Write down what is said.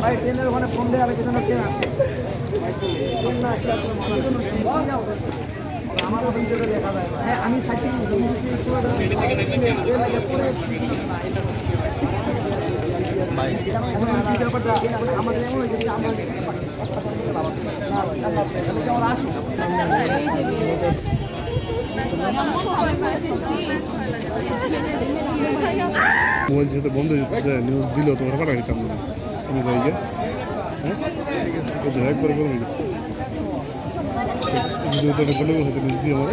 ভাই ট্রেনের ওখানে ফোন দেওয়া যেন ট্রেন আসে আমার ভিডিওটা দেখা যায় হ্যাঁ আমি থাকি আমাদের এমন হয়েছে মোবাইল যেহেতু বন্ধ হয়েছে নিউজ দিলেও তোমার পাঠা দিতাম না তুমি যাই গিয়ে হ্যাঁ? করে বলে গেছে যদি ওটা বলে গেছে নিউজ দিয়ে আমার